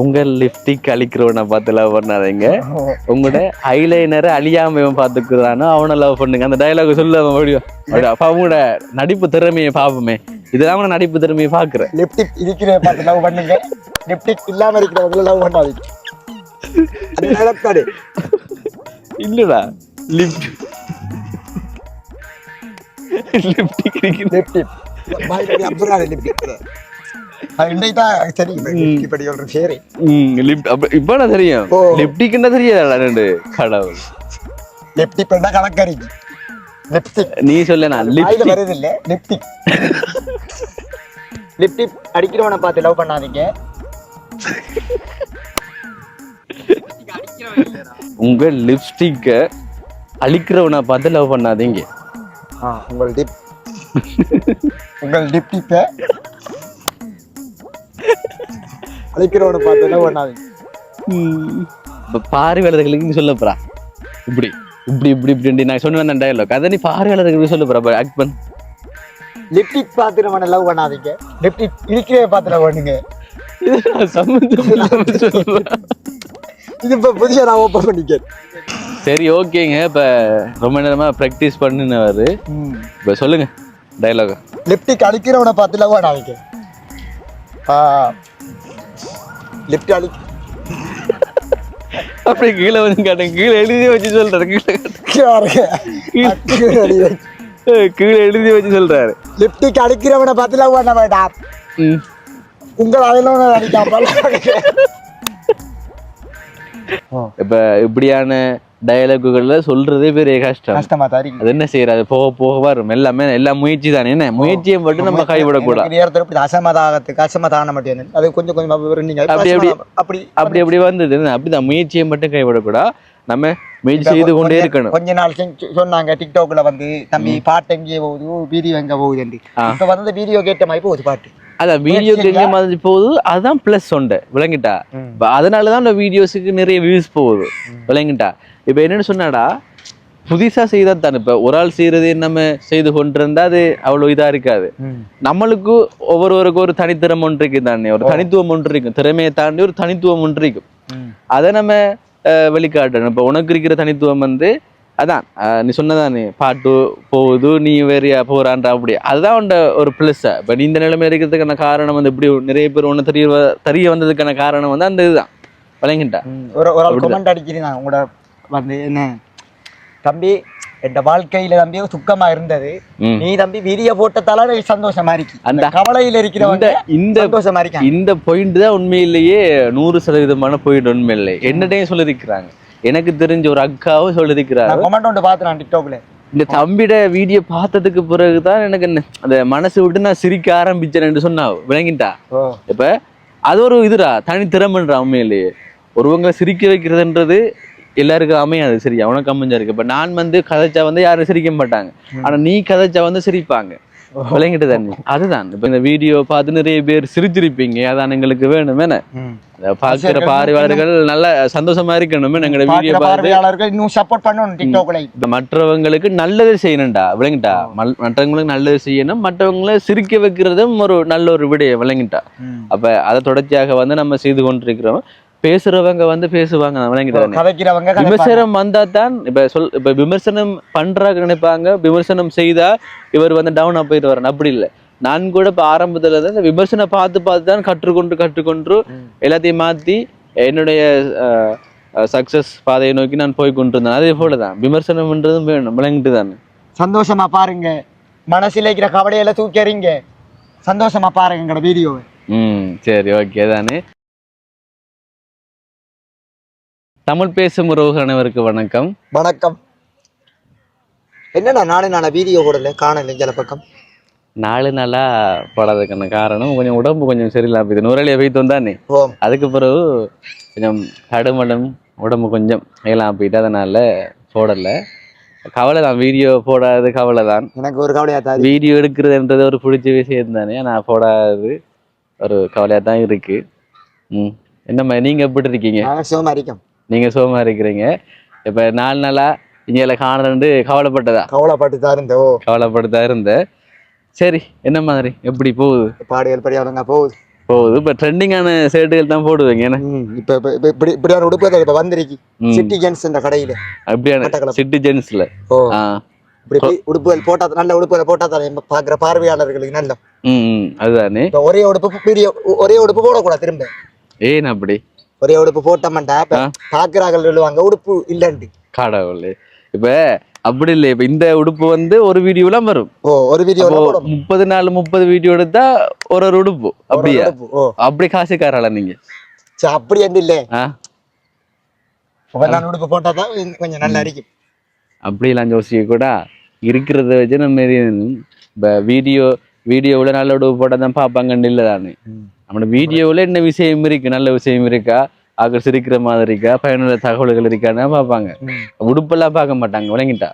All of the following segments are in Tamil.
உங்க லிப்டிக் அழிக்கிறவனை பார்த்து லவ் பண்ணாதீங்க. உங்களோட ஐலைனரை அழியாம இவன் பாத்துக்கிறானோ அவனை லவ் பண்ணுங்க. அந்த டயலாக் சொல்ல முடியும் அப்ப அவங்களோட நடிப்பு திறமையை பாப்போமே இதெல்லாம் அவன நடிப்பு திறமையை பாக்குறேன் லிப்டிக் இருக்கிற பார்த்து லவ் பண்ணுங்க. லிப்டிக் இல்லாம இருக்கிறவங்கள லவ் பண்ணாதீங்க. இல்லடா லிப்ட் லிப்டிக் லிப்டிக் பாய் அப்புறம் லிப்டிக் இப்ப தெரியும். ஓ. லிப்டிக்னா தெரியாதா ரெண்டு. கடவுள். பண்ணா லிப்டிக். நீ சொல்ல நான் லிப்டிக். வருது இல்ல லிப்டிக். லிப்டிக் அடிக்கிறவனை பார்த்து லவ் பண்ணாதீங்க. உங்க லிப்ஸ்டிக்க அழிக்கிறவனை பார்த்து லவ் பண்ணாதீங்க. உங்கள் டிப் உங்கள் டிப்டிக்க அழிக்கிறவனை பார்த்து லவ் பண்ணாதீங்க இப்ப பார்வையாளர்களுக்கு சொல்ல போறா. இப்படி இப்படி இப்படி இப்படி நான் சொன்ன அந்த டயலாக் அதை நீ பார்வையாளர்களுக்கு சொல்ல போறா ஆக்ட் பண்ண. லிப்டிக் பார்த்து நம்ம லவ் பண்ணாதீங்க. லிப்டிக் இருக்கிறத பார்த்து லவ் பண்ணுங்க இது நான் சம்மந்தம். இது இப்போ புதுசாக நான் ஓப்பன் பண்ணிக்கிறேன். சரி ஓகேங்க. இப்ப ரொம்ப நேரமா ப்ராக்டிஸ் பண்ணினவர். இப்ப சொல்லுங்க டயலாக் லிப்டிக் அழிக்கிறவனை பார்த்து லவ் பண்ணாதீங்க. ஆ லிப்ட் அழி அப்படி கீழே வந்து காட்டுங்க. கீழே எழுதி வச்சு சொல்றாரு கீழே கீழே எழுதி வச்சு சொல்றாரு. லிப்டிக் அழிக்கிறவனை பார்த்து லவ் பண்ண வேண்டாம். உங்கள் அதில் அடிக்காமல் இப்ப இப்படியான டயலாக்குகள்ல சொல்றதே பெரிய கஷ்டம். கஷ்டமா இருக்கு. அது என்ன செய்யறது போக போக வரும் எல்லாமே எல்லாம் முயற்சி தானே. என்ன? முயற்சியை மட்டும் நம்ம கைவிடக்கூடாது நேரத்துல அசமதாகத்துக்கு அசமதான மட்டும் அது கொஞ்சம் கொஞ்சமா அப்படி அப்படி அப்படி அப்படி அப்படி வந்தது? அப்படிதான். முயற்சியை மட்டும் கைவிடக்கூடாது. நம்ம முயற்சி செய்து கொண்டே இருக்கணும். கொஞ்ச நாள் சொன்னாங்க டிக்டாக்ல வந்து தம்பி பாட்டு எங்கே போகுது? வீடியோ எங்க போகுது. இப்ப வந்து வீடியோ கேட்ட மாதிரி போகுது பாட்டு. அதான் வீடியோக்கு எங்க? மாதிரி போகுது. அதுதான் பிளஸ் ஒன்று விளங்கிட்டா? இப்ப அதனாலதான் அந்த வீடியோஸுக்கு நிறைய வியூஸ் போகுது. விளங்கிட்டா? இப்ப என்னன்னு சொன்னாடா புதுசா செய்தா தானே இப்ப ஒரு ஆள் செய்யறது நம்ம செய்து கொண்டிருந்தா அது அவ்வளவு இதா இருக்காது. நம்மளுக்கு ஒவ்வொருவருக்கும் ஒரு தனித்திறமை ஒன்று இருக்கு தானே. ஒரு தனித்துவம் ஒன்று இருக்கும். திறமையை தாண்டி ஒரு தனித்துவம் ஒன்று இருக்கும். அதை நம்ம வெளிக்காட்டணும். இப்போ உனக்கு இருக்கிற தனித்துவம் வந்து அதான் நீ சொன்னதானே பாட்டு போகுது நீ வேறையா போறான்ற அப்படி. அதுதான் உண்ட ஒரு ப்ளஸ் இப்போ நீ இந்த நிலைமை இருக்கிறதுக்கான காரணம் வந்து இப்படி நிறைய பேர் ஒன்று தெரிய தெரிய வந்ததுக்கான காரணம் வந்து அந்த இதுதான். விளங்கிட்டா ஒரு ஒரு கமெண்ட் அடிக்கிறேன் உங்களோட வந்து என்ன தம்பி என் வாழ்க்கையில தம்பி துக்கமா இருந்தது. நீ தம்பி வீடியோ போட்டதால சந்தோஷமா இருக்கு. அந்த- கவலையில இருக்கிறவங்க இந்த சந்தோஷமா இருக்கேன் இந்த பாயிண்ட் தான் உண்மையிலேயே நூறு சதவீதமான பாயிண்ட் உண்மையில்லை என்னடையும் சொல்லியிருக்கிறாங்க. எனக்கு தெரிஞ்ச ஒரு அக்காவும் சொல்லியிருக்கிறாங்க நான் கமெண்ட் ஒன்று பார்த்து நான் டிக்டாக்ல இந்த தம்பிட வீடியோ பார்த்ததுக்கு பிறகுதான் எனக்கு என்ன அந்த மனசு விட்டு நான் சிரிக்க ஆரம்பிச்சேன்னு சொன்னா விளங்கிட்டா? இப்ப அது ஒரு இதுடா தனி திறமைன்றா உண்மையிலேயே ஒருவங்களை சிரிக்க வைக்கிறதுன்றது எல்லாருக்கும் அமையாது சரியா? உனக்கு அமைஞ்சா இருக்கு. இப்ப நான் வந்து கதைச்சா வந்து யாரும் சிரிக்க மாட்டாங்க. ஆனா நீ கதைச்சா வந்து சிரிப்பாங்க. விளங்கிட்டு தண்ணி அதுதான். இப்ப இந்த வீடியோ பார்த்து நிறைய பேர் சிரிச்சிருப்பீங்க. அதான் எங்களுக்கு வேணும் என்ன அதை பார்க்கிற பார்வையாளர்கள் நல்ல சந்தோஷமா இருக்கணும் எங்களோட வீடியோ பார்வையாளர்கள் இன்னும் சப்போர்ட் பண்ணணும் டிக்டாக்ல மற்றவங்களுக்கு நல்லது செய்யணும்டா விளங்கிட்டா? மற்றவங்களுக்கு நல்லது செய்யணும் மற்றவங்களை சிரிக்க வைக்கிறதும் ஒரு நல்ல ஒரு விடயம் விளங்கிட்டா? அப்ப அதை தொடர்ச்சியாக வந்து நம்ம செய்து கொண்டிருக்கிறோம். பேசுறவங்க வந்து பேசுவாங்க விளங்கிட்டா கதைக்கிறவங்க கதைப்பாங்க. விமர்சனம் வந்தா தான் இப்ப சொல் இப்ப விமர்சனம் பண்றாங்க நினைப்பாங்க விமர்சனம் செய்தா இவர் வந்து டவுன் போயிட்டு வரணும் அப்படி இல்லை. நான் கூட இப்ப ஆரம்பத்துல தான் இந்த விமர்சனம் பார்த்து பார்த்து தான் கற்றுக்கொண்டு கற்றுக்கொண்டு எல்லாத்தையும் மாத்தி என்னுடைய சக்சஸ் பாதையை நோக்கி நான் போய் கொண்டிருந்தேன். அதே போலதான் விமர்சனம்ன்றதும் வேணும். விளங்கிட்டு தானே. சந்தோஷமா பாருங்க. மனசுல இருக்கிற கவலையில தூக்கிறீங்க சந்தோஷமா பாருங்க எங்களோட வீடியோவை. ம் சரி ஓகே தானே. தமிழ் பேசும் உறவு அனைவருக்கு வணக்கம். வணக்கம். என்னண்ணா நானே நான் வீடியோ போடல காணல சில பக்கம்? நாலு நாளா போடாததுக்கான காரணம் கொஞ்சம் உடம்பு கொஞ்சம் சரியில்லாம போயிது நுரலியை போயிட்டு வந்தானே. ஓ. அதுக்கு பிறகு கொஞ்சம் கடுமடம் உடம்பு கொஞ்சம் மேலாம் போயிட்டு அதனால போடல. கவலை தான் வீடியோ போடாதது கவலை தான் எனக்கு ஒரு கவலையா தாரி வீடியோ எடுக்கிறதுன்றது ஒரு பிடிச்ச விஷயம் தானே நான் போடாதது ஒரு கவலையாக தான் இருக்கு. ம். என்னம்மா நீங்க எப்படி இருக்கீங்க? நாங்க சுகமா இருக்கோம் நீங்க சுகமா இருக்கிறீங்க. இப்ப நாலு நாளா இங்கே காணலன்னு கவலைப்பட்டதா? கவலைப்பட்டு தான் இருந்த ஓ. கவலைப்பட்டு தான் இருந்தேன். சரி என்ன மாதிரி? எப்படி போகுது? பாடுகள் படி அவங்க போகுது. போகுது. இப்ப ட்ரெண்டிங்கான ஷர்ட்டுகள் தான் போடுவீங்க ஏன்னா இப்ப இப்ப இப்ப இப்படி இப்படியான உடுப்பு இப்ப வந்திருக்கு. சிட்டி ஜென்ஸ் இந்த கடையில. அப்படியான. சிட்டி ஜென்ஸ்ல ஓ. இப்படி உடுப்புகள் போட்டா நல்ல உடுப்புகளை போட்டா தானே பார்வையாளர்களுக்கு நல்ல. ம் அதுதானே. ஒரே உடுப்பு ஒரே உடுப்பு போடக்கூடாது திரும்ப. ஏன் அப்படி? ஒரே உடுப்பு போட்டோம்டா இப்ப ஆ. பாக்குறார்கள் சொல்லுவாங்க உடுப்பு இல்லன்ட்டு கடவுளே. இப்ப அப்படி இல்லை இப்ப இந்த உடுப்பு வந்து ஒரு வீடியோலாம் வரும். ஒரு வீடியோ முப்பது நாலு முப்பது வீடியோ எடுத்தா ஒரு ஒரு உடுப்பு அப்படியா? உடுப்பு. அப்படி காசுக்காராளா நீங்க? அப்படி வந்து இல்ல. நாள் உடுப்பு போட்டா தான் கொஞ்சம் நல்லா இருக்கும் அப்படிலாம் யோசிக்க கூட இருக்கிறத வச்சு நம்ம இப்போ வீடியோ வீடியோவில் நல்ல உடவு போட்டால் தான் பார்ப்பாங்கன்னு இல்லை தானே நம்ம வீடியோவில் என்ன விஷயம் இருக்கு நல்ல விஷயம் இருக்கா ஆக சிரிக்கிற மாதிரி இருக்கா பயனுள்ள தகவல்கள் இருக்கான்னு பார்ப்பாங்க உடுப்பெல்லாம் பார்க்க மாட்டாங்க விளங்கிட்டா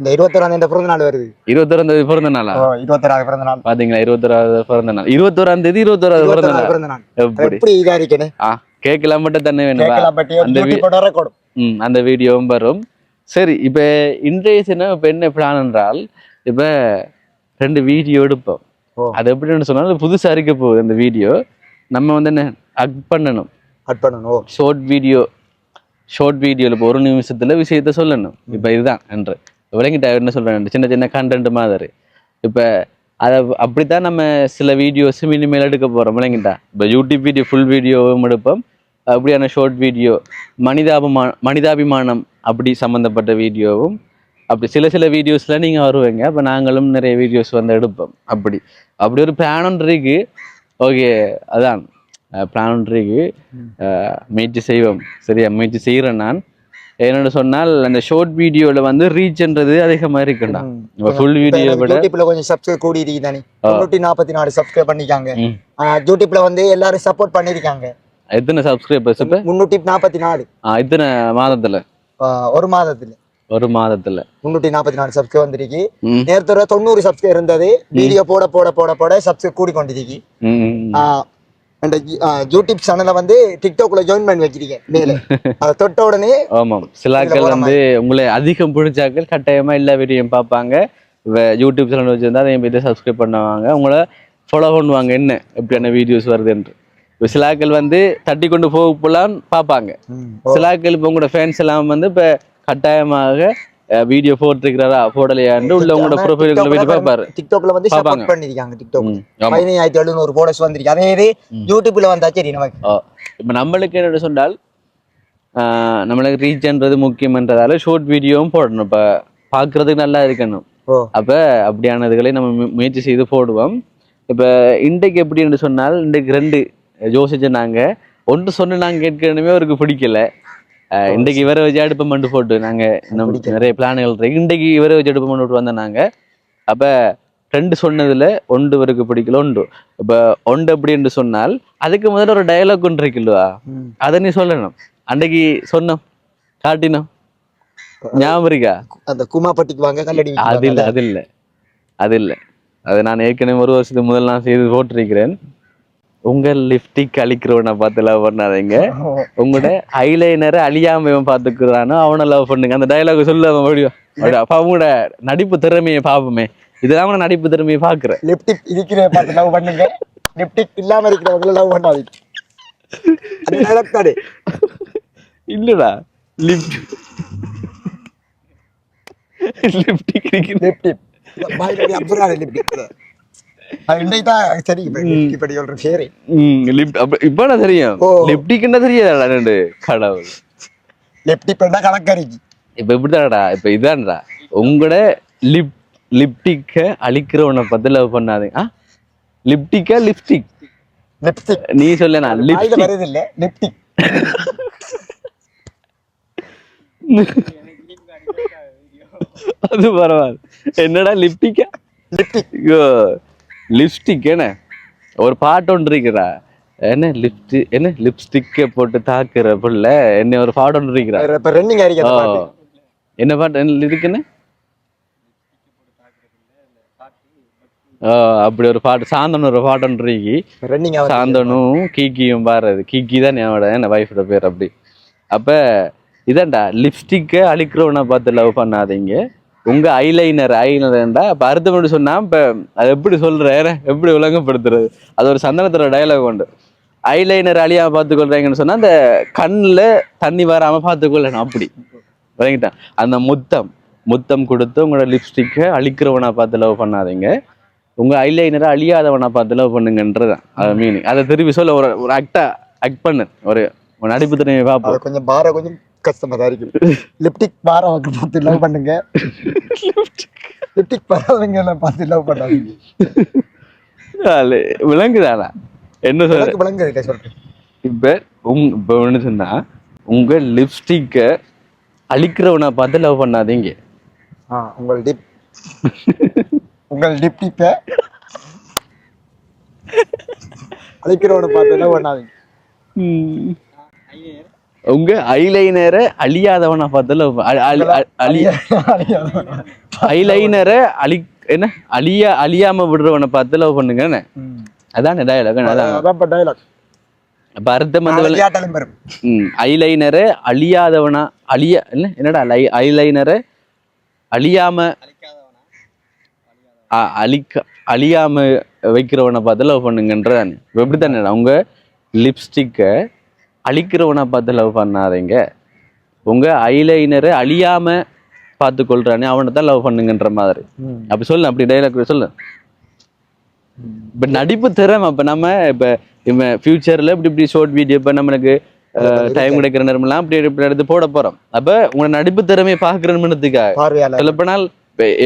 இந்த இருபத்தொராம் தேதி பிறந்த நாள் வருது இருபத்தொராம் தேதி பிறந்த நாளா இருபத்தொராவது பிறந்த நாள் பாத்தீங்களா இருபத்தொராவது பிறந்த நாள் இருபத்தோராம் தேதி இருபத்தோராவது பிறந்த நாள் பிறந்த நாள் எப்படி எப்படி இதா இருக்கேன்னு ஆ கேட்கலாம் மட்டும் தானே வேணும் அந்த வி- யூடியூப் ரெக்கார்டும் ம் அந்த வீடியோவும் வரும் சரி இப்போ இன்றைய சின்ன இப்போ என்ன பிளான் என்றால் இப்போ ரெண்டு வீடியோ எடுப்போம். அது எப்படின்னு சொன்னால் புதுசாக இருக்க போகுது அந்த வீடியோ நம்ம வந்து என்ன அக் பண்ணணும். கட் பண்ணணும் ஷார்ட் வீடியோ ஷார்ட் வீடியோவில் இப்போ ஒரு நிமிஷத்தில் விஷயத்த சொல்லணும். இப்போ இதுதான் என்று. விளங்கிட்டா என்ன சொல்கிறேன் சின்ன சின்ன கண்டென்ட் மாதிரி. இப்போ அதை அப்படித்தான் நம்ம சில வீடியோஸ் இனிமேல் எடுக்க போகிறோம் விளங்கிட்டா? இப்போ யூடியூப் வீடியோ ஃபுல் வீடியோவும் எடுப்போம். அப்படியான ஷார்ட் வீடியோ மனிதாபிமா மனிதாபிமானம் அப்படி சம்மந்தப்பட்ட வீடியோவும் அப்படி சில சில வீடியோஸில் நீங்கள் வருவீங்க. அப்போ நாங்களும் நிறைய வீடியோஸ் வந்து எடுப்போம். அப்படி. அப்படி ஒரு பிளான் இருக்கு. ஓகே அதான். பிளான் இருக்கு. முயற்சி செய்வோம். சரியா? முயற்சி செய்கிறேன் நான். என்னென்னு சொன்னால் அந்த ஷார்ட் வீடியோவில் வந்து ரீச்ன்றது அதிகமாக இருக்குண்டா ஃபுல் வீடியோ விட யூடியூப்ல கொஞ்சம் சப்ஸ்கிரைப் கூடி இருக்கு தானே முன்னூத்தி நாற்பத்தி நாலு சப்ஸ்கிரைப். ஆஹ் யூடியூப்ல வந்து எல்லாரும் சப்போர்ட் பண்ணிருக்காங்க. எத்தனை சப்ஸ்கிரைபர்ஸ் முன்னூத்தி நாற்பத்தி நாலு. எத்தனை மாதத்தில்? ஒரு மாதத்துல. ஒரு மாதத்தில். முன்னூத்தி நாற்பத்தி நாலு சப்ஸ்கிரைப் வந்திருக்கு. நேரத்தோட தொண்ணூறு சப்ஸ்கிரைப் இருந்தது. வீடியோ போட போட போட போட சப்ஸ்கிரைப் கூடி கொண்டிருக்கு. ஆஹ் யூடியூப் சேனலை வந்து டிக்டாக்ல ஜாயின் பண்ணி வச்சிருக்கேன் மேல. அதை தொட்ட உடனே ஆமாம். சிலாக்கள் வந்து உங்களை அதிகம் பிடிச்சாக்கள் கட்டாயமா எல்லா வீடியோயும் பார்ப்பாங்க. யூடியூப் சேனல் வச்சிருந்தா அதையும் போயிட்டு சப்ஸ்கிரைப் பண்ணுவாங்க. உங்களை ஃபாலோ பண்ணுவாங்க. என்ன? எப்படியான வீடியோஸ் வருதுன்று இப்போ சிலாக்கள் வந்து தட்டி கொண்டு போக போலான்னு பார்ப்பாங்க. சிலாக்கள் இப்போ உங்களோட ஃபேன்ஸ் எல்லாம் வந்து இப்போ கட்டாயமாக வீடியோ போட்டிருக்கிறாரா? போடலையான்னு உள்ள உங்களோட ப்ரொஃபைலுக்குள்ள போயிட்டு பார்ப்பாரு. டிக்டாக்ல வந்து. சப்போர்ட் பண்ணிருக்காங்க டிக்டாக் பதினையாயிரத்தி எழுநூறு போடஸ் வந்திருக்கு. அதே இது யூடியூப்ல வந்தா சரி நமக்கு. இப்போ நம்மளுக்கு என்ன சொன்னால் நம்மளுக்கு ரீச்ன்றது முக்கியம்ன்றதால ஷார்ட் வீடியோவும் போடணும். இப்போ பார்க்கறதுக்கு நல்லா இருக்கணும். அப்போ அப்படியானதுகளை நம்ம முயற்சி செய்து போடுவோம். இப்போ இன்றைக்கு எப்படின்னு சொன்னால் இன்றைக்கு ரெண்டு யோசிச்சுனாங்க ஒன்று சொன்னு நாங்கள் கேட்கணுமே அவருக்கு பிடிக்கல. இன்றைக்கு இவரை வச்சு அடுப்பு மண்டு போட்டு நாங்கள் நிறைய பிளான்கள் இருக்கு. இன்றைக்கு இவரை வச்சு அடுப்பு மண்டு போட்டு வந்தோம் நாங்கள் அப்போ ரெண்டு சொன்னதுல ஒன்று இவருக்கு பிடிக்கல ஒன்று. இப்போ ஒன்று அப்படின்னு சொன்னால் அதுக்கு முதல்ல ஒரு டயலாக் ஒன்று இருக்குல்லவா. அதை நீ சொல்லணும். அன்றைக்கு சொன்னோம் காட்டினோம். ஞாபகம் இருக்கா? அந்த குமாப்பட்டிக்கு வாங்க கல்லடி அது இல்ல அது இல்ல. அது இல்ல. அது நான் ஏற்கனவே ஒரு வருஷத்துக்கு முதல் நான் செய்து போட்டிருக்கிறேன். உங்க லிப்டிக் அழிக்கிறவனை பார்த்து லவ் பண்ணாதீங்க. உங்களோட ஐலைனரை அழியாம இவன் பாத்துக்கிறானோ அவனை லவ் பண்ணுங்க. அந்த டயலாக் சொல்ல அப்ப அவங்களோட நடிப்பு திறமையை பார்ப்போமே. இதெல்லாம் நடிப்பு திறமையை பாக்குறேன் லிப்டிக் இருக்கிற பார்த்து லவ் பண்ணுங்க. லிப்டிக் இல்லாம இருக்கிறவங்கள லவ் பண்ணாதீங்க. இல்லடா. லிப்ட் லிப்டிக் லிப்டிக் லிப்டிக் இப்ப தெரியும் ஓ. லிப்டிக்னா தெரியாதா ரெண்டு கடவுள் பண்ணா கலக்கறிக்கு இப்ப எப்படிதான்டா இப்ப இதான்டா உங்களோட லிப் லிப்டிக்க அழிக்கிறவனை பத்தி லவ் பண்ணாதீங்க லிப்டிக்கா லிப்ஸ்டிக் நீ சொல்ல நான் லிப்டிக் அது பரவாயில்ல என்னடா லிப்டிக்கா லிப்டிக் லிப்ஸ்டிக் என்ன? ஒரு பாட்டு ஒன்று இருக்குடா என்ன லிப்ஸ்டி என்ன லிப்ஸ்டிக்கை போட்டு தாக்குற புள்ள. என்ன ஒரு பாட்டு ஒன்று இருக்கிறா. என்ன பாட்டு? என்ன இருக்குன்னு ஓ அப்படி ஒரு பாட்டு. சாந்தன் ஒரு பாட்டு ஒன்று இருக்கு. சாந்தனும் கீக்கியும் பாடுறது கீக்கி தான் என்னோட என் ஒய்ஃபோட பேர் அப்படி. அப்ப இதான்டா. லிப்ஸ்டிக்கை அழிக்கிறவனை பார்த்து லவ் பண்ணாதீங்க. உங்க ஐலைனர் ஐலைனர்டா இப்ப அர்த்தம் எப்படி சொன்னா இப்ப அது எப்படி சொல்ற எப்படி விளங்கப்படுத்துறது? அது ஒரு சந்தனத்தோட டயலாக் உண்டு. ஐலைனர் அழியாம பார்த்துக்கொள்றீங்கன்னு சொன்னா அந்த கண்ணுல தண்ணி வராம பார்த்துக்கொள்ளணும் அப்படி. விளங்கிட்டான் அந்த முத்தம் முத்தம் கொடுத்து உங்களோட லிப்ஸ்டிக்கை அழிக்கிறவனா பார்த்து லவ் பண்ணாதீங்க. உங்க ஐலைனரை அழியாதவனா பார்த்து லவ் பண்ணுங்கன்றதான் அது மீனிங் அதை திருப்பி சொல்ல ஒரு ஒரு ஆக்டா ஆக்ட் பண்ணு. ஒரு நடிப்பு திறமையை பார்ப்போம். கொஞ்சம் பார கொஞ்சம் கஷ்டமா தான் இருக்கும் லிப்டிக் பார பார்த்து லவ் பண்ணுங்க. லிப்டிக் பாரவங்க எல்லாம் பார்த்து லவ் பண்ணாதீங்க. விளங்குதானா? என்ன எனக்கு விளங்குது சொல்றேன். இப்ப உங் இப்ப என்ன சொன்னா உங்க லிப்ஸ்டிக்கை அழிக்கிறவனை பார்த்து லவ் பண்ணாதீங்க. ஆ உங்கள் டிப் உங்கள் டிப்டிப்பை அழிக்கிறவனை பார்த்து லவ் பண்ணாதீங்க. உங்க ஐலைனரை அழியாதவனை பார்த்து லவ் அழிய ஐலைனரை அழி என்ன? அழியா அழியாம விடுறவனை பார்த்து லவ் பண்ணுங்க. அதான் டயலாக் அதான். இப்போ டைலாக் அப்ப அர்த்தம் வந்து ஐலைனரை அழியாதவனா அழிய என்ன என்னடா லை ஐலைனரை அழியாம அழிக்க அழியாம வைக்கிறவனை பார்த்து லவ் பண்ணுங்கன்றதானே. எப்படி தானே உங்க லிப்ஸ்டிக்கை அழிக்கிறவனை பார்த்து லவ் பண்ணாதீங்க. உங்க ஐலைனரை அழியாம பார்த்து கொள்றானே அவனை தான் லவ் பண்ணுங்கன்ற மாதிரி. அப்படி சொல்லு அப்படி டைலாக் சொல்லு. இப்ப நடிப்பு திறமை இப்ப நம்ம இப்ப இப்ப ஃபியூச்சர்ல இப்படி இப்படி ஷார்ட் வீடியோ இப்ப நம்மளுக்கு டைம் கிடைக்கிற நேரமெல்லாம் அப்படி இப்படி எடுத்து போட போறோம். அப்ப உங்க நடிப்பு திறமையை பார்வையாளர். சொல்லப்போனால்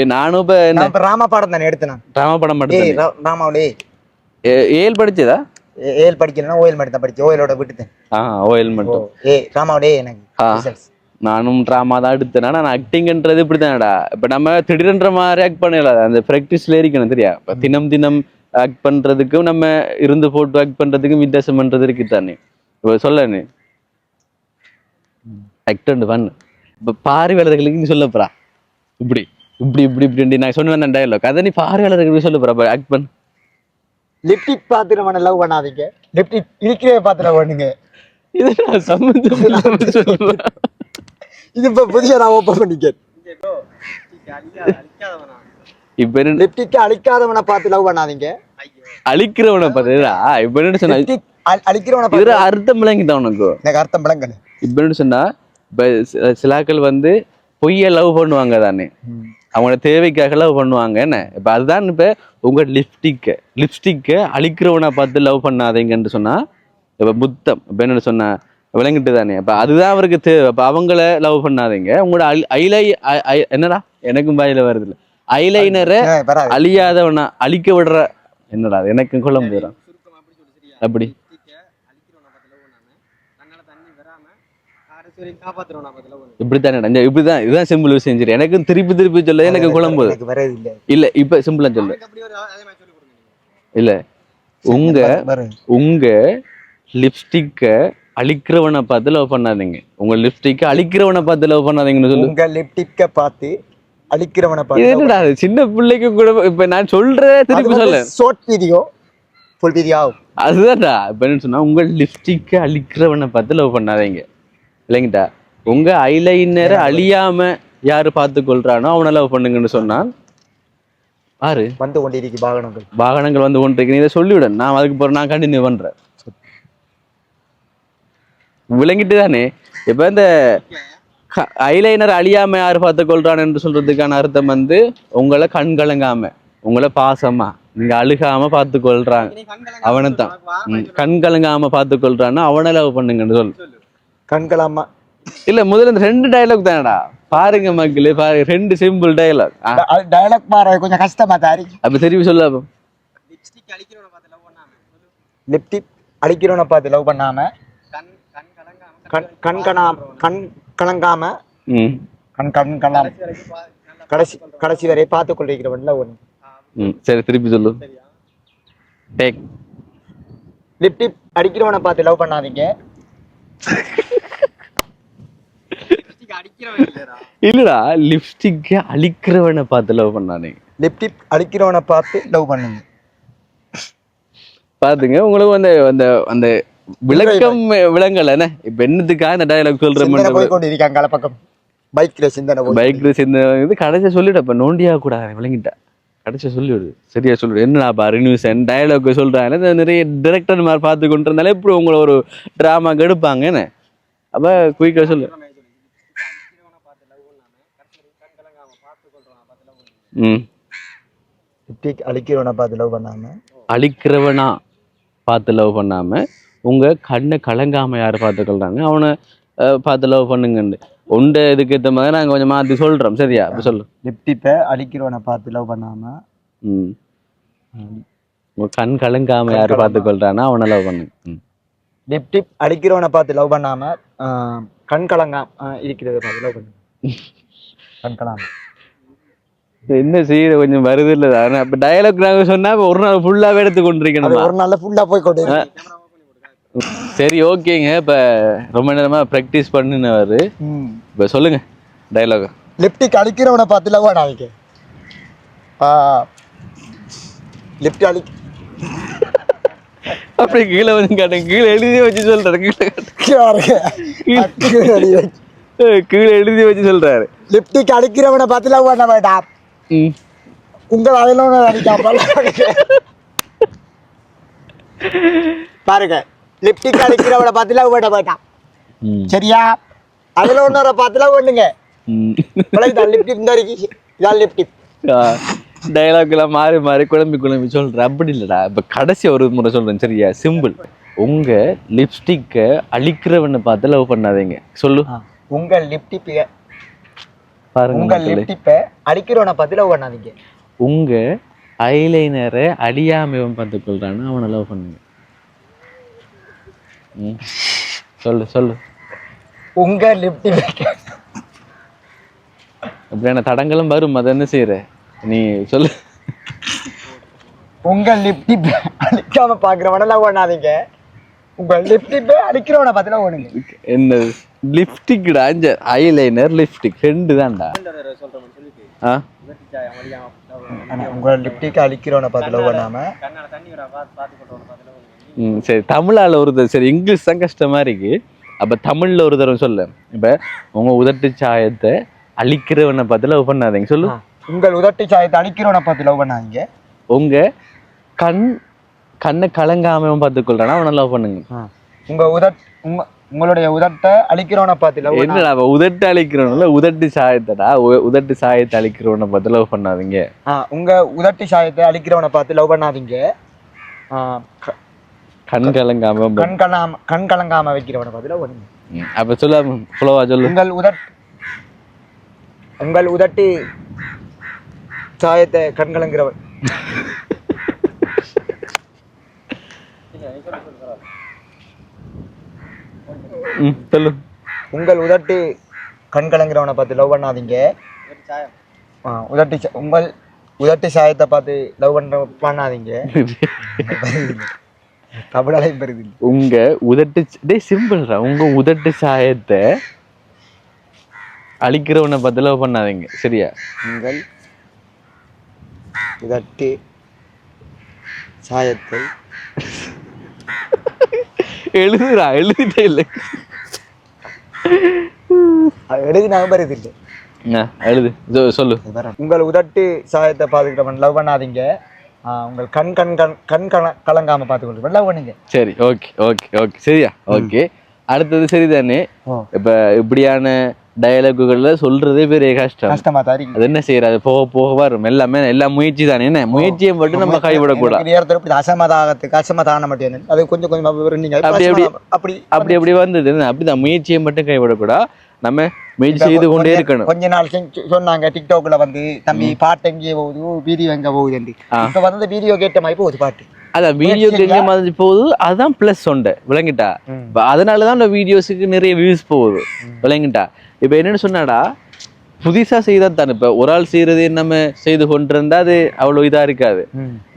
நானும் இப்ப ராமா பாடம் தானே எடுத்தேன். டிராமா படம் மட்டும் ரா- ராமாவோட. ஏல் படிச்சதா? ஏ- ஏல் படிக்கலன்னா ஓயில் மட்டும் தான் படிச்சேன் ஓயிலோட விட்டுட்டேன். ஆ ஓஎல் மட்டும். ஏ ராமாவோட எனக்கு. நானும் ட்ராமா தான் எடுத்தேன். நான் ஆக்டிங்ன்றது இப்படிதானடா. இப்ப நம்ம திடீர்ன்ற மாதிரி ஆக்ட் பண்ணல. அந்த ப்ராக்டிஸ்ல இருக்கணும் தெரியா? இப்ப தினம் தினம் ஆக்ட் பண்றதுக்கும் நம்ம இருந்து போட்டு ஆக்ட் பண்றதுக்கும் வித்தியாசம் பண்றது இருக்கு தானே இப்ப சொல்ல நீ. ஆக்ட் பண்ணு. இப்ப பார்வையாளர்களுக்கு சொல்லப்போறா இப்படி இப்படி இப்படி இப்படி நான் சொன்ன டயலாக் அதை நீ பார்வையாளர்களுக்கு சொல்லப்போறா ஆக்ட் பண்ணு. லிப்டிக் பார்த்து நம்ம லவ் பண்ணாதீங்க. லிப்டிக் இருக்கிறத பார்த்து லவ் பண்ணுங்க இது நான் சம்மந்தம் இல்லாம சொல்றேன் இது இப்ப புதிய நான் ஓப்பன் பண்ணிக்க இப்ப லிப்டிக் அழிக்காதவனை பார்த்து லவ் பண்ணாதீங்க. அழிக்கிறவனை பார்த்தா இப்ப என்ன சொன்னா அழிக்கிறவனை பார்த்து அர்த்தம் விளங்கிதான் உனக்கு? எனக்கு அர்த்தம் விளங்கல. இப்ப என்ன சொன்னா இப்ப சிலாக்கள் வந்து பொய்ய லவ் பண்ணுவாங்க தானே. அவங்களோட தேவைக்காக லவ் பண்ணுவாங்க. என்ன? இப்ப அதுதான் இப்ப உங்க லிப்ஸ்டிக்க லிப்ஸ்டிக்க அழிக்கிறவனை பார்த்து லவ் பண்ணாதீங்கன்னு சொன்னா இப்ப புத்தம். இப்ப என்ன சொன்னா விளங்கிட்டு தானே. அப்ப அதுதான் அவருக்கு தேவை. அப்ப அவங்கள லவ் பண்ணாதீங்க. உங்களோட ஐலை என்னடா? எனக்கும் பாயில வருது இல்ல ஐலைனரை அழியாதவனா அழிக்க விடுற என்னடா எனக்கும் குழம்பு அப்படி. இப்படித்தானே இந்த இப்படிதான் இதுதான் சிம்பிள் விஷயம் சரி. எனக்கும் திருப்பி திருப்பி சொல்ல எனக்கு குழம்பு. எனக்கு வரது இல்ல. இல்ல இப்ப சிம்பிளா சொல்லு. இல்ல உங்க. உங்க லிப்ஸ்டிக்க அழிக்கிறவனை பார்த்து லவ் பண்ணாதீங்க. உங்க லிப்ஸ்டிக்க அழிக்கிறவனை பார்த்து லவ் பண்ணாதீங்கன்னு சொல்லு. உங்க லிப்டிக்க பார்த்து அழிக்கிறவனை பார்த்து என்னடா அது சின்ன பிள்ளைக்கு கூட இப்ப நான் சொல்றேன் திருப்பி சொல்ல. ஷார்ட் வீடியோ ஃபுல் வீடியோ அதுதான்டா இப்ப என்ன சொன்னா உங்க லிப்ஸ்டிக்க அழிக்கிறவனை பார்த்து லவ் பண்ணாதீங்க. இல்லைங்கடா உங்க ஐலைனரை அழியாம யாரு பார்த்து கொள்றானோ அவனை லவ் பண்ணுங்கன்னு சொன்னான் பாரு. வந்து கொண்டிருக்கு வாகனங்கள். வாகனங்கள் வந்து கொண்டிருக்கு இதை சொல்லிவிட. நான் அதுக்கு பிறகு நான் கண்டினியூ பண்றேன். விளங்கிட்டு தானே இப்ப இந்த ஐலைனர் அழியாம யார் பார்த்து கொள்றான் என்று சொல்றதுக்கான அர்த்தம் வந்து உங்களை கண் கலங்காம உங்களை பாசமா நீங்க அழுகாம பார்த்து கொள்றாங்க அவனைத்தான். ம், கண் கலங்காம பார்த்து கொள்றான்னா அவனை லவ் பண்ணுங்கன்னு சொல்லு. கண்களாமா. இல்ல முதல்ல இந்த ரெண்டு டயலாக் தானடா? பாருங்க மக்களே பாருங்க ரெண்டு சிம்பிள் டயலாக் டயலாக் மாற கொஞ்சம் கஷ்டமா தாரி. அப்ப திருப்பி சொல்ல அப்போ. லிப்டிக் அழிக்கிறவனை பார்த்து லவ் பண்ணாம. கண் கண் கணாம கண் கலங்காம ம். கண் கண் கலாம் கடைசி கடைசி வரை பார்த்து கொண்டிருக்கிறவன் லவ் பண்ணு ம் சரி திருப்பி சொல்லு. டேக் லிப்டிக் அடிக்கிறவனை பார்த்து லவ் பண்ணாதீங்க. இல்லடா. லிப்ஸ்டிக்க அழிக்கிறவனை பார்த்து லவ் பண்ணானே. லிப்டிக் அடிக்கிறவனை பார்த்து லவ் பண்ணுங்க. பாத்துங்க உங்களுக்கு அந்த அந்த அந்த விளக்கம் விளங்கல என்ன? இப்ப என்னத்துக்காக இந்த டயலாக் சிந்தனை சொல்றேன் போய் கொண்டு இருக்காங்க பக்கம். பைக்ல சிந்தனை போகுது. பைக் ரேஸ் இந்த இது கடைசியா சொல்லிடு இப்ப நோண்டியா கூடாது விளங்கிட்டா. கடைசியா சொல்லிவிடு சரியா சொல்லிவிடு. என்ன பா ரினியூசன் டயலாக் சொல்றாங்க. நிறைய டிரெக்டர் மாதிரி பார்த்து கொண்டு இருந்தாலே எப்படி உங்களை ஒரு டிராமா எடுப்பாங்க என்ன? அப்ப குயிக்கா சொல்லு. ம். லிப்டிக் அழிக்கிறவனை பார்த்து லவ் பண்ணாம? அழிக்கிறவனா பார்த்து லவ் பண்ணாம உங்க கண்ணை கலங்காம யார் பார்த்து கொள்றாங்க அவனை பார்த்து லவ் பண்ணுங்கன்னு உண்ட இதுக்கு ஏற்ற மாதிரி நாங்க கொஞ்சம் மாத்தி சொல்றோம். சரியா? அப்ப சொல்லு. லிப்டிப்பை அழிக்கிறவனை பார்த்து லவ் பண்ணாம? ம். உங்க கண் கலங்காம யார் பார்த்து கொள்றானா அவனை லவ் பண்ணுங்க ம். லிப்டிப் அழிக்கிறவனை பார்த்து லவ் பண்ணாம கண் கலங்கா இருக்கிறத பார்த்து லவ் பண்ணு. கண் கலாம என்ன செய்யற கொஞ்சம் வருது இல்ல. ஆனா இப்ப டயலாக் நாங்க சொன்னா ஒரு நாள் ஃபுல்லாவே எடுத்து கொண்டிருக்கணுமா ஒரு நாள்ல ஃபுல்லா போய் கொண்டு சரி ஓகேங்க. இப்ப ரொம்ப நேரமா ப்ராக்டிஸ் பண்ணினவர். இப்ப சொல்லுங்க டயலாக் லிப்டிக் அழிக்கிறவனை பார்த்து லவ் பண்ணாதீங்க லிப்ட் அழி அப்படி கீழே வந்து காட்டுங்க. கீழே எழுதி வச்சு சொல்றாரு. கீழே கீழே எழுதி வச்சு. சொல்றாரு. லிப்டிக் அழிக்கிறவனை பார்த்து லவ் பண்ண வேண்டாம். உங்கள் அதில் அடிக்காமல் பாருங்க. லிப்டிக் லவ் பண்ண வேண்டாம் ம். சரியா? அதுல ஒன்னொரு ம். இதான் லிப்டிக் இந்த இருக்கு இதான் லிப்டிக் டயலாக் எல்லாம் மாறி மாறி குழம்பி குழம்பி சொல்ற அப்படி இல்லடா. இப்ப கடைசி ஒரு முறை சொல்றேன். சரியா? சிம்பிள் உங்க லிப்ஸ்டிக்கை அழிக்கிறவனை பார்த்து லவ் பண்ணாதீங்க. சொல்லு. உங்கள் லிப்டிக் பாருங்க உங்கள். லிப்டிப்பை அழிக்கிறவனை பார்த்து லவ் பண்ணாதீங்க. உங்க ஐலைனரை அழியாமவன் பார்த்து கொள்றான்னு அவனை லவ் பண்ணுங்க. ம். சொல்லு சொல்லு. உங்க லிப்டிக் அப்படியான தடங்களும் வரும் அதை என்ன செய்யற? நீ சொல்லு. உங்க லிப்டிப் அழிக்காம பாக்குறவன லவ் பண்ணாதீங்க. உங்க லிப்டிப்பை அழிக்கிறவனை பார்த்து லவ் பண்ணுங்க. என்னது? லிப்ஸ்டிக்டா அஞ்ச ஐலைனர் லிப்ஸ்டிக் ரெண்டு தான்டா. ஆ? ஆனா, உங்க லிப்டிக் அழிக்கிறவனை பார்த்து லவ் பண்ணாம. ம் சரி தமிழால ஒரு தடவை சரி இங்கிலீஷ் தான் கஷ்டமா இருக்கு. அப்ப தமிழ்ல ஒரு தடவை சொல்ல. இப்ப உங்க உதட்டு சாயத்தை அழிக்கிறவனை பார்த்து லவ் பண்ணாதீங்க. சொல்லு. உங்கள் உதட்டு சாயத்தை அழிக்கிறவனை பார்த்து லவ் பண்ணாதீங்க. உங்க கண் கண்ணை கலங்காம பார்த்து கொள்றானா அவனை லவ் பண்ணுங்க. உங்க உதட் உங்க உங்களுடைய உதட்டை அழிக்கிறவனை பார்த்து லவ் என்னடா உதட்டு அழிக்கிறவன்ல உதட்டு சாயத்தடா? உதட்டு சாயத்தை அழிக்கிறவனை பார்த்து லவ் பண்ணாதீங்க. உங்க உதட்டு சாயத்தை அழிக்கிறவனை பார்த்து லவ் பண்ணாதீங்க. ஆ, கண் கலங்காம கண் கலாம கண் கலங்காம வைக்கிறவனை பார்த்து லவ் பண்ணுங்க. அப்ப சொல்ல புலவா சொல்லு. உங்கள் உதட் உங்கள் உதட்டு சாயத்தை கண் கலங்கிறவன் சொல்லு. உங்கள் உதட்டு கண் கலங்கிறவனை பார்த்து லவ் பண்ணாதீங்க. ஆ, உதட்டு உங்கள் உதட்டு சாயத்தை பார்த்து லவ் பண்ற பண்ணாதீங்க. தமிழாலையும் பெறுது உங்க உதட்டு டேய் சிம்பிள்ரா உங்க உதட்டு சாயத்தை அழிக்கிறவனை பார்த்து லவ் பண்ணாதீங்க. சரியா? உங்கள் உதட்டு சாயத்தை எழுதுறா எழுதிட்டே இல்லை. இல்லை ஆ, எழுது. சொல்லு. உங்கள் உதட்டு சாயத்தை பார்த்துக்கிட்டவன் லவ் பண்ணாதீங்க. உங்கள் கண் கண் கண் கண் கல கலங்காம பார்த்துக்கொள்ளுங்க. லவ் பண்ணுங்க. சரி ஓகே ஓகே ஓகே சரியா? ஓகே அடுத்தது சரிதானே? இப்ப இப்படியான டயலாக்குகள்ல சொல்றதே பெரிய கஷ்டம். கஷ்டமா தான் இருக்கு. அது என்ன செய்யறது போக போக வரும் எல்லாமே எல்லா முயற்சி தானே? என்ன? முயற்சியை மட்டும் நம்ம கைவிடக்கூடாது. நேரத்துல அசமதாகத்துக்கு அசமதான மட்டும் அது கொஞ்சம் கொஞ்சம் அப்படி அப்படி அப்படி அப்படி அப்படி வந்தது? அப்படிதான். முயற்சியை மட்டும் கைவிடக்கூடாது நம்ம முயற்சி செய்து கொண்டே இருக்கணும். கொஞ்ச நாள் சொன்னாங்க டிக்டாக்ல வந்து தம்பி பாட்டு எங்கே போகுது? வீடியோ எங்க போகுது? இப்ப வந்து வீடியோ கேட்ட மாதிரி போகுது பாட்டு. அதான் வீடியோக்கு எங்க மாதிரி போகுது. அதுதான் ப்ளஸ் உண்டு. விளங்கிட்டா? அதனாலதான் அந்த வீடியோஸுக்கு நிறைய வியூஸ் போகுது. விளங்கிட்டா? இப்ப என்னன்னு சொன்னாடா புதுசா செய்தா தானே இப்ப ஒரு ஆள் செய்யறது நம்ம செய்து கொண்டிருந்தா அது அவ்வளவு இதா இருக்காது.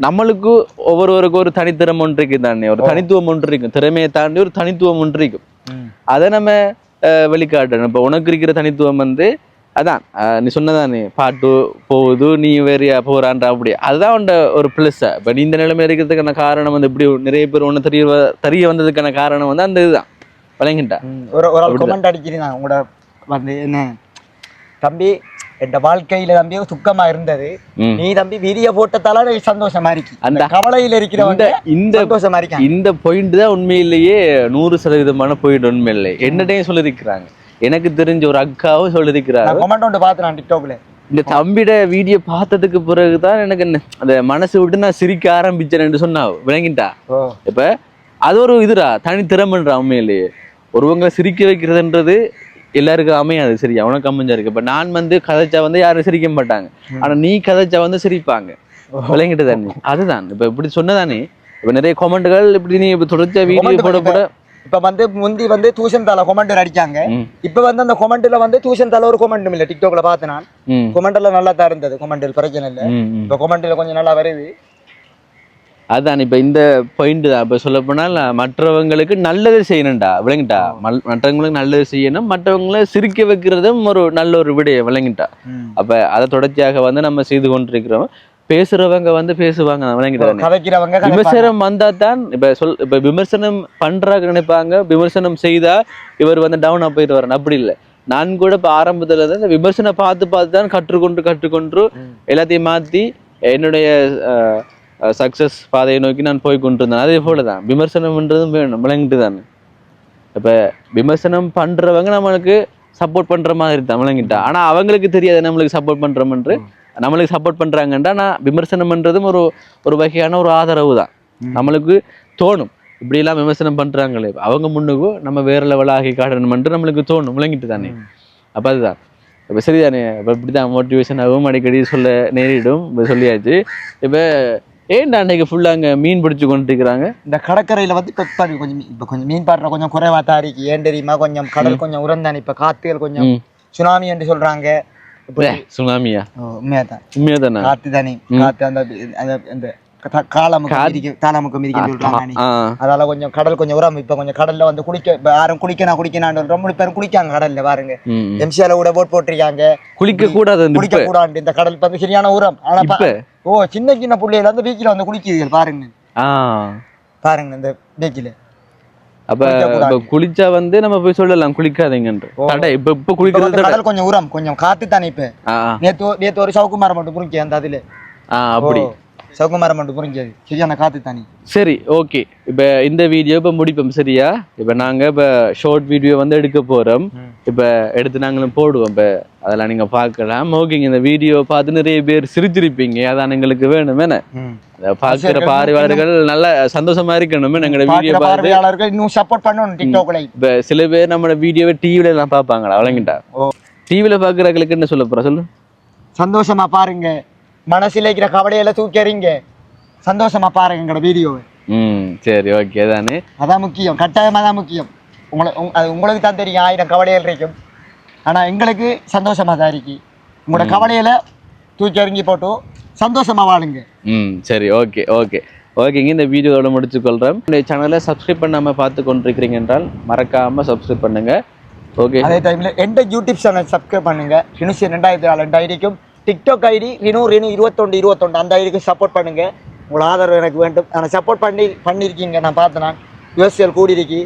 நம்மளுக்கு ஒவ்வொருவருக்கும் ஒரு தனித்திறம் ஒன்று இருக்கு தானே ஒரு தனித்துவம் ஒன்று இருக்கும். திறமையை தாண்டி ஒரு தனித்துவம் ஒன்று இருக்கும். அதை நம்ம வெளிக்காட்டணும். இப்போ உனக்கு இருக்கிற தனித்துவம் வந்து அதான் நீ சொன்னதானே பாட்டு போகுது நீ வேறையா போறான்ற அப்படி. அதுதான் உண்ட ஒரு ப்ளஸ் இப்போ நீ இந்த நிலைமை இருக்கிறதுக்கான காரணம் வந்து இப்படி நிறைய பேர் ஒன்று தெரிய தெரிய வந்ததுக்கான காரணம் வந்து அந்த இதுதான். விளங்கிட்டா? ஒரு ஒரு கமெண்ட் அடிக்கிறீங்க உங்களோட வந்து என்ன? தம்பி என் வாழ்க்கையில தம்பி சுக்கமா இருந்தது. நீ தம்பி வீடியோ போட்டதால சந்தோஷமா இருக்கு. அந்த கவலையில இருக்கிறவங்க இந்த சந்தோஷமா இருக்காங்க இந்த பாயிண்ட் தான் உண்மையிலேயே நூறு சதவீதமான பாயிண்ட் உண்மையில்லை என்னடையும் சொல்லிருக்கிறாங்க எனக்கு தெரிஞ்ச ஒரு அக்காவும் சொல்லிருக்கிறாரு நான் கொமெண்ட் ஒன்று பார்த்து நான் டிக்டாக்ல இந்த தம்பிட வீடியோ பார்த்ததுக்கு பிறகுதான் எனக்கு என்ன- அந்த மனசு விட்டு நான் சிரிக்க ஆரம்பிச்சேன்னு சொன்னா விளங்கிட்டா? இப்ப அது ஒரு இதுடா தனி திறமைன்றா உண்மையிலேயே. ஒருவங்க சிரிக்க வைக்கிறதுன்றது எல்லாருக்கும் அமையாது சரியா உனக்கு அமைஞ்சா இருக்கு. இப்ப நான் வந்து கதைச்சா வந்து யாரும் சிரிக்க மாட்டாங்க. ஆனா நீ கதைச்சா வந்து சிரிப்பாங்க. விளங்கிட்டு தானே? அதுதான். இப்ப இப்படி சொன்னதானே? இப்ப நிறைய கமெண்ட்கள் இப்படி நீ இப்ப தொடர்ச்சியா வீடியோ போட போட இப்ப வந்து முந்தி வந்து டியூஷன் தால கொமெண்ட் அடிச்சாங்க. இப்ப வந்து அந்த கொமெண்ட்ல வந்து டியூஷன் தால ஒரு கொமெண்ட்டும் இல்ல டிக்டாக்ல பார்த்து நான். கொமெண்ட்ல நல்லா தான் இருந்தது. கொமெண்ட் பிரச்சனை இல்ல. இப்ப கொமெண்ட்ல கொஞ்சம் நல்லா வருது. அதான் இப்ப இந்த பாயிண்ட் தான். இப்ப சொல்ல போனால் மற்றவங்களுக்கு நல்லது செய்யணும்டா விளங்கிட்டா? மற்றவங்களுக்கு நல்லது செய்யணும் மற்றவங்களை சிரிக்க வைக்கிறதும் ஒரு நல்ல ஒரு விடயம் விளங்கிட்டா. அப்ப அதை தொடர்ச்சியாக வந்து நம்ம செய்து கொண்டிருக்கிறோம். பேசுறவங்க வந்து பேசுவாங்க விளங்கிட்டா கதைக்கிறவங்க கதைப்பாங்க. விமர்சனம் வந்தா தான் இப்ப சொல் இப்ப விமர்சனம் பண்றாங்க நினைப்பாங்க விமர்சனம் செய்தா இவர் வந்து டவுனா போயிட்டு வரணும் அப்படி இல்லை. நான் கூட இப்ப ஆரம்பத்துல இருந்து இந்த விமர்சனம் பார்த்து பார்த்து தான் கற்றுக்கொண்டு கற்றுக்கொண்டு எல்லாத்தையும் மாத்தி என்னுடைய சக்சஸ் பாதையை நோக்கி நான் போய் கொண்டிருந்தேன். அதே போலதான் விமர்சனம்ன்றதும் வேணும். விளங்கிட்டு தானே இப்ப விமர்சனம் பண்றவங்க நம்மளுக்கு சப்போர்ட் பண்ற மாதிரி தான் விளங்கிட்டா. ஆனா அவங்களுக்கு தெரியாது நம்மளுக்கு சப்போர்ட் பண்றோம்ன்று நம்மளுக்கு சப்போர்ட் பண்றாங்கன்றா நான் விமர்சனம்ன்றதும் ஒரு ஒரு வகையான ஒரு ஆதரவு தான். நம்மளுக்கு தோணும். இப்படி எல்லாம் விமர்சனம் பண்றாங்களே அவங்க முன்னுக்கு நம்ம வேற லெவல் ஆகி காட்டணும்ன்று நம்மளுக்கு தோணும். விளங்கிட்டு தானே அப்ப அதுதான். இப்ப சரிதானே? இப்ப இப்படிதான் மோட்டிவேஷன் ஆகும் அடிக்கடி சொல்ல நேரிடும். இப்ப சொல்லியாச்சு. இப்ப ஏன்டா அன்னைக்கு ஃபுல்லா அங்க மீன் பிடிச்சு கொண்டு இருக்கிறாங்க இந்த கடற்கரையில வந்து இப்ப கொஞ்சம் இப்ப கொஞ்சம் மீன் பாடுற கொஞ்சம் குறைவா தான் இருக்கு. ஏன் தெரியுமா? கொஞ்சம் கடல் கொஞ்சம் உரந்தானே இப்ப காத்துகள் கொஞ்சம். சுனாமி என்று சொல்றாங்க. இப்ப சுனாமியா? ஓ, உண்மையாதான். உண்மையா தானே காத்து தானே. காத்து அந்த அந்த அந்த கா- காலாமுகம் மிதிக்க சொல்றாங்க அதால கொஞ்சம் கடல் கொஞ்சம் உரம் இப்ப கொஞ்சம் கடல்ல வந்து குளிக்க யாரும் குளிக்கணும் குளிக்கணும் ரொம்ப பேரும் குளிக்காங்க கடல்ல பாருங்க. எம்சிஆல கூட போட் போட்டிருக்காங்க. குளிக்க கூடாது குளிக்க கூடாது. இந்த கடல் வந்து சரியான உரம். ஆனா ஓ சின்ன சின்ன புள்ளையில வந்து பீச்சில் வந்து குளிக்குது பாருங்க. பாருங்க இந்த பீச்சில் அப்ப குளிச்சா வந்து நம்ம போய் சொல்லலாம் குளிக்காதீங்கன்ற. தடை இப்ப இப்ப குளிக்கிறது கடல் கொஞ்சம் உரம் கொஞ்சம் காத்து தானே இப்ப நேத்து நேத்து ஒரு சவுக்குமாரம் மட்டும் புரிஞ்சு அந்த அதுல. அப்படி. சவுக்குமாரம் மட்டும் புரிஞ்சது. சரியான காத்து தானே. சரி ஓகே. இப்ப இந்த வீடியோ இப்ப முடிப்போம் சரியா? இப்ப நாங்க இப்ப ஷார்ட் வீடியோ வந்து எடுக்க போறோம். இப்ப எடுத்து நாங்களும் போடுவோம். இப்ப அதெல்லாம் நீங்க பார்க்கலாம். ஓகேங்க இந்த வீடியோ பார்த்து நிறைய பேர் சிரிச்சிருப்பீங்க. அதான் எங்களுக்கு வேணும் என்ன? பார்க்கிற பார்வையாளர்கள் நல்ல சந்தோஷமா இருக்கணும் எங்களோட வீடியோ பார்வையாளர்கள் இன்னும் சப்போர்ட் பண்ணணும் டிக்டாக்ல இப்ப சில பேர் நம்மளோட வீடியோவை டிவில எல்லாம் பார்ப்பாங்களா? வழங்கிட்டா ஓ. டிவில பாக்குறவங்களுக்கு என்ன சொல்ல போற? சொல்லு. சந்தோஷமா பாருங்க. மனசுல இருக்கிற கவலையெல்லாம் தூக்கி எறிங்க. சந்தோஷமா பாருங்க எங்களோட வீடியோவை. ம் சரி ஓகே தானே? அதான் முக்கியம். கட்டாயமா தான் முக்கியம். உங்களை உங்க- அது உங்களுக்கு தான் தெரியும். ஆயிரம் கவலைகள் இருக்கும். ஆனா எங்களுக்கு சந்தோஷமா தான் இருக்கு. உங்களோட கவலையில தூக்கி எறிஞ்சி போட்டு சந்தோஷமா வாழுங்க. ம் சரி ஓகே ஓகே ஓகேங்க இந்த வீடியோவோட முடிச்சுக்கொள்கிறேன் இந்த சேனலை சப்ஸ்கிரைப் பண்ணாமல் பார்த்து கொண்டிருக்கிறீங்க என்றால் மறக்காமல் சப்ஸ்கிரைப் பண்ணுங்க. ஓகே அதே டைம்ல எந்த யூடியூப் சேனல் சப்ஸ்கிரைப் பண்ணுங்க? ரினுசி ரெண்டாயிரத்தி நாலு ரெண்டு ஐடிக்கும் டிக்டாக் ஐடி ரினு ரினு இருபத்தொண்டு இருபத்தொண்டு அந்த ஐடிக்கு சப்போர்ட் பண்ணுங்க. உங்களோட ஆதரவு எனக்கு வேண்டும். ஆனால் சப்போர்ட் பண்ணி பண்ணியிருக்கீங்க. நான் பார்த்தேன் நான் யூஎஸ்எல் கூடியிருக்கு.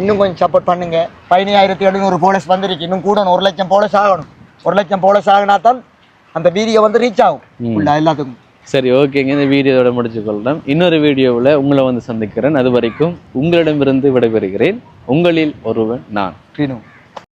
இன்னும் கொஞ்சம் சப்போர்ட் பண்ணுங்க. பதினாயிரத்தி எழுநூறு போலீஸ் வந்திருக்கு. இன்னும் கூட ஒரு லட்சம் போலீஸ் ஆகணும். ஒரு லட்சம் போலீஸ் ஆகினா தான் அந்த வீடியோ வந்து ரீச் ஆகும். எல்லாத்துக்கும். சரி ஓகேங்க இந்த வீடியோவோட முடிச்சுக்கொள்கிறேன் இன்னொரு வீடியோவில் உங்களை வந்து சந்திக்கிறேன். அது வரைக்கும் உங்களிடமிருந்து விடைபெறுகிறேன். உங்களில் ஒருவன் நான்.